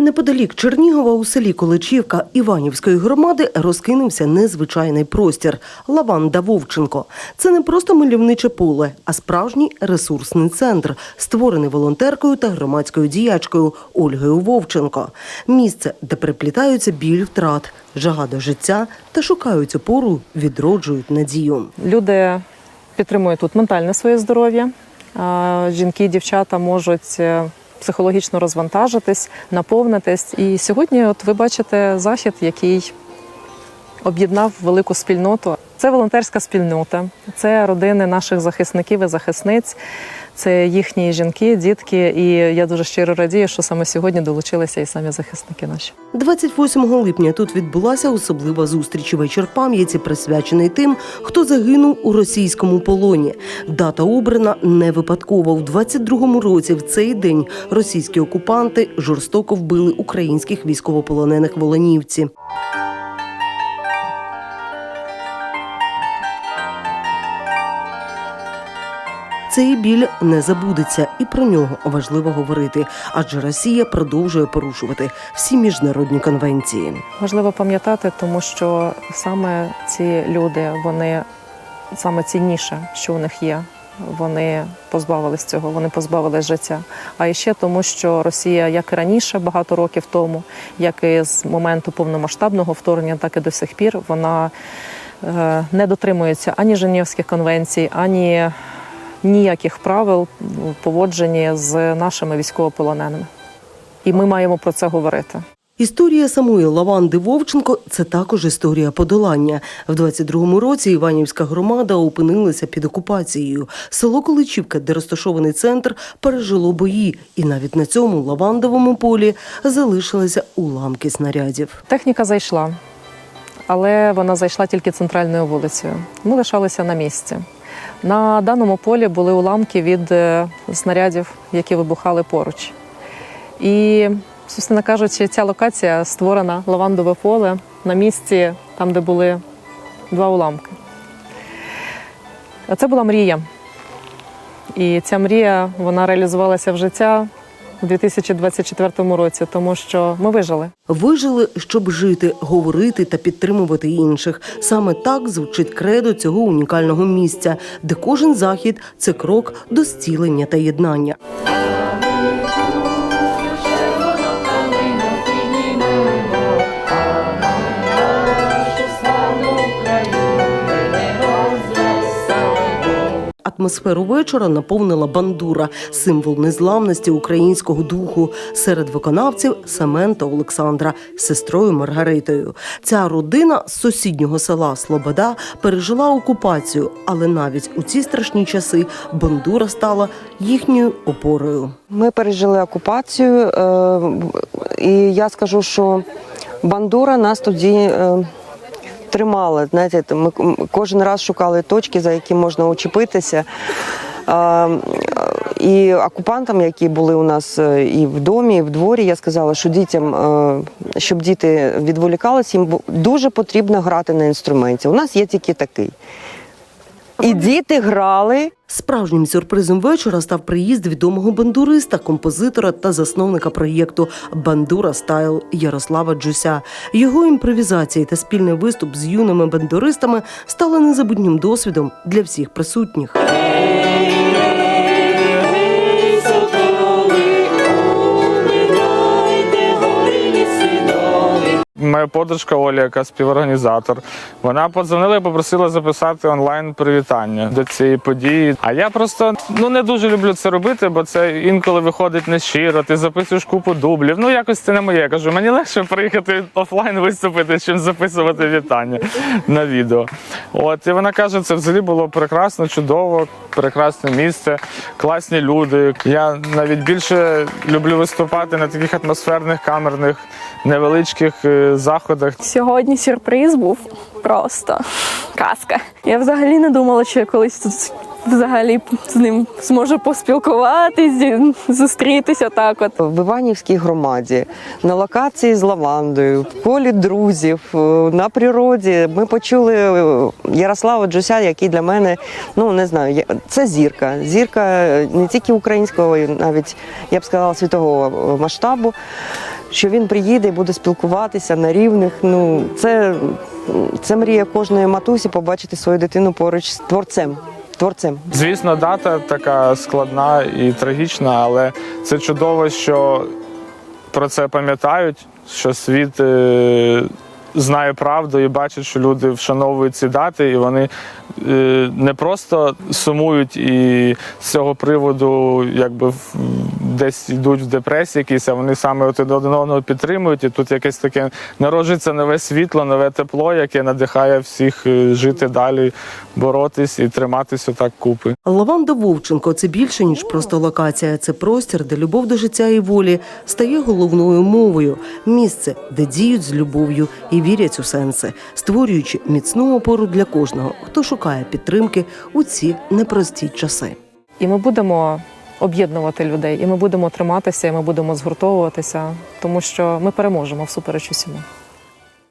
Неподалік Чернігова у селі Количівка Іванівської громади розкинувся незвичайний простір Лаванда Вовченко. Це не просто мальовниче поле, а справжній ресурсний центр, створений волонтеркою та громадською діячкою Ольгою Вовченко. Місце, де переплітаються біль втрат, жага до життя та шукають опору, відроджують надію. Люди підтримують тут ментальне своє здоров'я. Жінки дівчата можуть е, психологічно розвантажитись, наповнитись. І сьогодні, от ви бачите захід, який об'єднав велику спільноту. Це волонтерська спільнота, це родини наших захисників і захисниць, це їхні жінки, дітки. І я дуже щиро радію, що саме сьогодні долучилися і самі захисники наші. 28 липня тут відбулася особлива зустріч. Вечір пам'яті присвячений тим, хто загинув у російському полоні. Дата обрана не випадково. В 22-му році в цей день російські окупанти жорстоко вбили українських військовополонених волонівці. Цей біль не забудеться, і про нього важливо говорити, адже Росія продовжує порушувати всі міжнародні конвенції. Важливо пам'ятати, тому що саме ці люди, вони саме цінніше, що у них є. Вони позбавились цього, вони позбавились життя. А ще тому, що Росія, як і раніше, багато років тому, як і з моменту повномасштабного вторгнення, так і до сих пір, вона е, не дотримується ані Женевських конвенцій, ані ніяких правил у поводженні з нашими військовополоненими. І ми маємо про це говорити. Історія самої Лаванди Вовченко це також історія подолання. В 22-му році Іванівська громада опинилася під окупацією. Село Количівка, де розташований центр, пережило бої, і навіть на цьому лавандовому полі залишилися уламки снарядів. Техніка зайшла, але вона зайшла тільки центральною вулицею. Ми лишалися на місці. На даному полі були уламки від е, снарядів, які вибухали поруч. І, собственно кажучи, ця локація створена лавандове поле на місці, там, де були два уламки. Це була мрія. І ця мрія вона реалізувалася в життя у 2024 році, тому що ми вижили. Вижили, щоб жити, говорити та підтримувати інших. Саме так звучить кредо цього унікального місця, де кожен захід це крок до зцілення та єднання. Атмосферу вечора наповнила бандура, символ незламності українського духу. Серед виконавців Семен та Олександра з сестрою Маргаритою. Ця родина з сусіднього села Слобода пережила окупацію, але навіть у ці страшні часи бандура стала їхньою опорою. Ми пережили окупацію, е, і я скажу, що бандура нас тоді е, тримала. Знаєте, ми кожен раз шукали точки, за які можна учепитися. І окупантам, які були у нас е, і в домі, і в дворі, я сказала, що дітям, е, щоб діти відволікалися, їм дуже потрібно грати на інструменті. У нас є тільки такий. І діти грали. Справжнім сюрпризом вечора став приїзд відомого бандуриста, композитора та засновника проєкту Бандура Стайл Ярослава Джуся. Його імпровізації та спільний виступ з юними бандуристами стали незабутнім досвідом для всіх присутніх. Моя подружка Оля, яка співорганізатор, вона подзвонила і попросила записати онлайн привітання до цієї події. А я просто ну не дуже люблю це робити, бо це інколи виходить нещиро. Ти записуєш купу дублів. Ну якось це не моє. Я кажу, мені легше приїхати офлайн виступити, чим записувати вітання на відео. От і вона каже, це взагалі було прекрасно, чудово, прекрасне місце, класні люди. Я навіть більше люблю виступати на таких атмосферних камерних невеличких е, заходах. Сьогодні сюрприз був просто казка. Я взагалі не думала, що я колись тут взагалі з ним зможу поспілкуватись, зустрітися так. От в Іванівській громаді на локації з лавандою, в колі друзів, е, на природі. Ми почули е, Ярослава Джуся, який для мене, ну не знаю, це зірка. Зірка е, не тільки українського, навіть я б сказала світового масштабу. Що він приїде і буде спілкуватися на рівних. Ну, це, це мрія кожної матусі побачити свою дитину поруч з творцем. творцем. Звісно, дата така складна і трагічна, але це чудово, що про це пам'ятають, що світ е, знає правду і бачить, що люди вшановують ці дати, і вони е, не просто сумують і з цього приводу якби десь йдуть в депресії якісь, а вони саме один одного підтримують. І тут якесь таке народжується нове світло, нове тепло, яке надихає всіх е, жити далі, боротись і триматися так купи. Лаванда Вовченко це більше ніж просто локація. Це простір, де любов до життя і волі стає головною мовою. Місце, де діють з любов'ю і вірять у сенси, створюючи міцну опору для кожного, хто шукає підтримки у ці непрості часи. І ми будемо об'єднувати людей, і ми будемо триматися, і ми будемо згуртовуватися, тому що ми переможемо всупереч усьому.